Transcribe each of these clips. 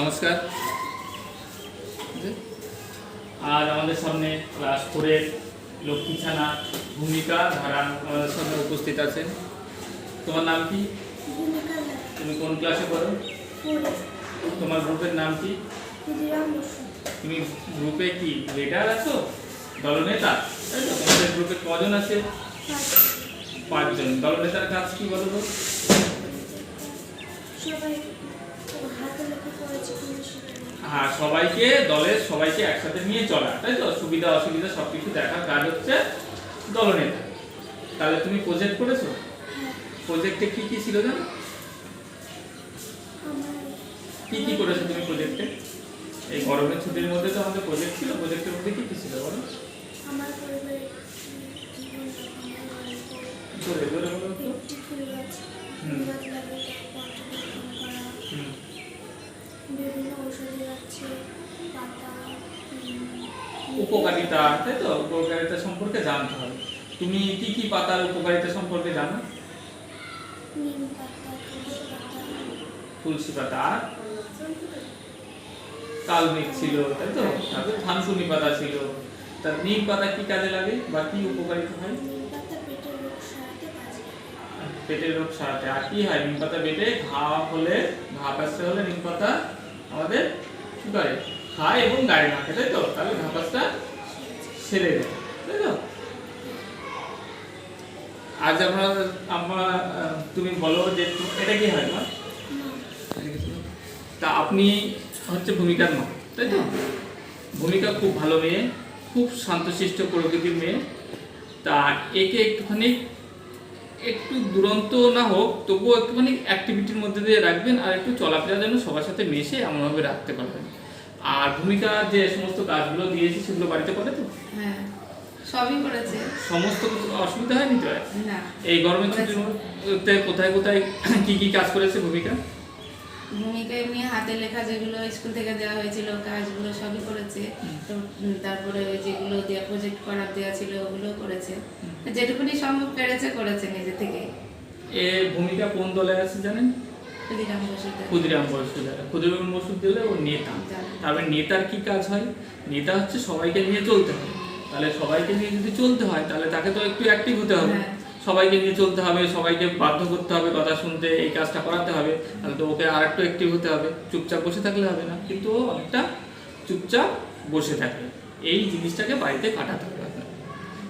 নমস্কার। আর আমাদের সামনে ক্লাস ফোরের লক্ষ্মী ছানা ভূমিকা ধারা আমাদের সামনে উপস্থিত আছেন। তোমার নাম কি? তুমি কোন ক্লাসে পড়ো? তোমার গ্রুপের নাম কি? তুমি গ্রুপে কি লিডার আছো? দলনেতা তাই? তোমাদের গ্রুপে কজন আছে? পাঁচজন। দলনেতার কাজ কি বলো তো? হ্যাঁ সবাইকে দলের সবাইকে একসাথে নিয়ে চলা তাই তো সুবিধা অসুবিধা সব কিছু দেখার কাজ হচ্ছে দলনেতা তাহলে তুমি প্রজেক্ট করেছ হ্যাঁ প্রজেক্টে কি কি ছিল জানো কি কি করেছ তুমি প্রজেক্টে এই গরমের ছুটির মধ্যে তো আমাদের প্রজেক্ট ছিল প্রজেক্টের মধ্যে কি কি ছিল বলো জোরে জোরে বলো তো উপকারিতা, তাই তো? উপকারিতা সম্পর্কে জানতে হবে। তুমি কি কি পাতার উপকারিতা সম্পর্কে জানো? তুলসী পাতা। কালমেঘ ছিল, তাই তো? তারপরে থানকুনি পাতা ছিল। তা নিম পাতা কি কাজে লাগে বা কি উপকারিতা হয়? পেটের রোগ সারাতে। আর কি হয়? নিম পাতা বেটে ঘা হলে ঘা পাশে হলে নিম পাতা আমাদের কি করে খায় এবং গায়ে মাখে তাই তো? তাহলে ঘা পাশটা সেরে দেয় তাই তো? আজ আমরা আমরা তুমি বলো যে এটা কি হয় তোমার তা আপনি হচ্ছে ভূমিকার মা, তাই তো? ভূমিকা খুব ভালো মেয়ে, খুব শান্তশিষ্ট প্রকৃতির মেয়ে। তা একে একটুখানি, একটু দুরন্ত না হোক, তবুও একটুখানি অ্যাক্টিভিটির মধ্যে দিয়ে রাখবেন আর একটু চলাফেরা যেন সবার সাথে মিশে এমনভাবে রাখতে পারবেন। আর ভূমিকা যে সমস্ত কাজগুলো দিয়েছি সেগুলো বাড়িতে করে তো? হ্যাঁ সবই করেছে। সমস্ত অসুবিধা হয়নি তো না। এই গরমের ছুটির মধ্যে কোথায় কোথায় কি কি কাজ করেছে ভূমিকা? ভূমিকা এমনি হাতে লেখা যেগুলো স্কুল থেকে দেওয়া হয়েছিল কাজগুলো সবই করেছে। তো, তারপরে ওই যেগুলো দেওয়া প্রজেক্ট করার দেওয়া ছিল ওগুলো করেছে। যেটুকুনি সম্ভব পেরেছে করেছে নিজে থেকে এ ভূমিকা কোন দলে আছে জানেন? ক্ষুদিরাম বসুতে ক্ষুদিরাম বসু যারা ক্ষুদিরাম বসু দিলে ও নেতা। তারপরে নেতার কি কাজ হয়? নেতা হচ্ছে সবাইকে নিয়ে চলতে হয়। তাহলে সবাইকে নিয়ে যদি চলতে হয় তাহলে তাকে তো একটু অ্যাক্টিভ হতে হবে। হ্যাঁ। সবাইকে নিয়ে চলতে হবে সবাইকে বাধ্য করতে হবে কথা শুনতে এই কাজটা করাতে হবে। তাহলে তো ওকে আর একটু অ্যাক্টিভ হতে হবে। চুপচাপ বসে থাকলে হবে না। কিন্তু ও অনেকটা চুপচাপ বসে থাকে। এই জিনিসটাকে বাড়িতে কাটাতে হবে আপনাকে।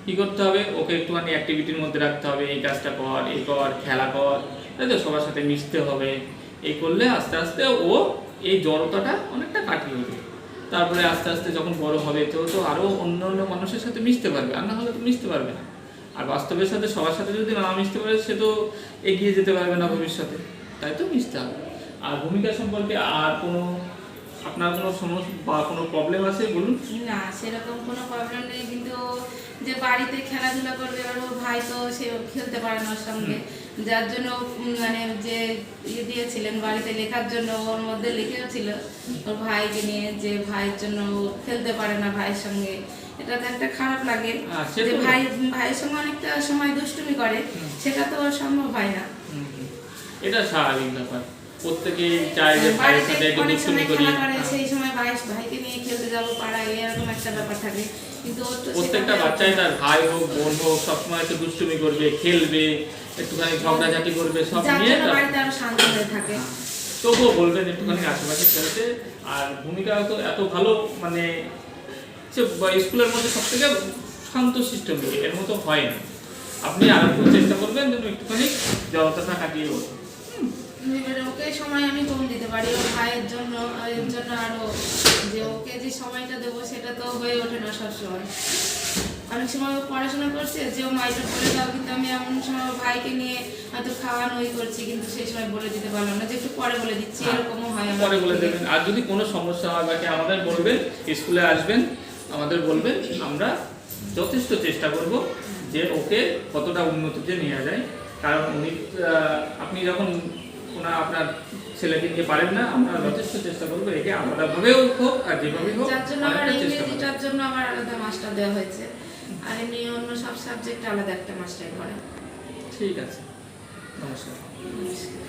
কি করতে হবে? ওকে একটুখানি অ্যাক্টিভিটির মধ্যে রাখতে হবে। এই কাজটা কর এই কর খেলা কর। তাই তো সবার সাথে মিশতে হবে, এই করলে আস্তে আস্তে ও এই জড়তাটা অনেকটা কাটিয়ে উঠবে তারপরে আস্তে আস্তে যখন বড় হবে, তো তো আরও অন্য অন্য মানুষের সাথে মিশতে পারবে। আর না হলে তো মিশতে পারবে না। আর বাস্তবের সাথে সবার সাথে যদি না মিশতে পারে, সে তো এগিয়ে যেতে পারবে না ভবিষ্যতে। তাই তো মিশতে হবে। আর ভূমিকা সম্পর্কে আর কোনো আপনার কোনো সমস্যা বা কোনো প্রবলেম আছে? বলুন। না সেরকম কোনো প্রবলেম নেই কিন্তু যে বাড়িতে খেলাধুলা করবে আর ওর ভাই তো সে খেলতে পারে না ওর সঙ্গে। যার জন্য মানে যে ইয়ে দিয়েছিলেন বাড়িতে লেখার জন্য ওর মধ্যে লিখেও ছিল। ওর ভাইকে নিয়ে যে ভাইয়ের জন্য খেলতে পারে না ভাইয়ের সঙ্গে। এটা তো একটা খারাপ লাগে আহ, যে ভাই ভাইয়ের সঙ্গে অনেকটা সময় দুষ্টুমি করে সেটা তো সম্ভব হয় না। এটা স্বাভাবিক ব্যাপার। প্রত্যেকে চায় যে ভাইয়ের সাথে একটু দুষ্টুমি করি। করে হ্যাঁ। সেই সময় ভাই ভাইকে নিয়ে খেলতে যাব পাড়ায় এরকম একটা ব্যাপার থাকে। কিন্তু প্রত্যেকটা বাচ্চাই তার ভাই হোক বোন হোক সবসময় একটু দুষ্টুমি করবে খেলবে একটুখানি ঝগড়াঝাটি করবে সব নিয়ে বাড়িতে আরও শান্ত হয়ে থাকে। তবুও বলবেন একটুখানি আশেপাশে খেলতে। আর ভূমিকা তো এত ভালো মানে সে স্কুলের মধ্যে সব থেকে শান্তশিষ্ট মেয়ে এর মতো হয় না। আপনি আরেকটু চেষ্টা করবেন যেন একটুখানি জড়তাটা কাটিয়ে ওঠে এবারে ওকে সময় আমি কম দিতে পারি ওর ভাইয়ের জন্য এর জন্য আরও। যে ওকে যে সময়টা দেবো সেটা তো হয়ে ওঠে না সবসময়। অনেক সময় পড়াশোনা করছে যে ও মাইটা বলে দাও কিন্তু আমি এমন সময় ভাইকে নিয়ে হয়তো খাওয়ানো ওই করছি কিন্তু সেই সময় বলে দিতে পারলাম না যে একটু পরে বলে দিচ্ছি এরকমও হয় পরে বলে। দেবেন। আর যদি কোনো সমস্যা হয় বাকি আমাদের বলবেন স্কুলে আসবেন আমাদের বলবেন আমরা যথেষ্ট চেষ্টা করব যে ওকে কতটা উন্নতিতে নিয়ে যায়। কারণ উনি আপনি যখন ওনা আপনার ছেলেকে নিয়ে পারেন না আমরা যথেষ্ট চেষ্টা করব একে আলাদাভাবেও হোক আর যেভাবেই হোক যার জন্য আমার ইংরেজিটার জন্য আমার আলাদা মাস্টার দেওয়া হয়েছে। আর এমনি অন্য সব সাবজেক্ট আলাদা একটা মাস্টার করে। ঠিক আছে নমস্কার। নমস্কার।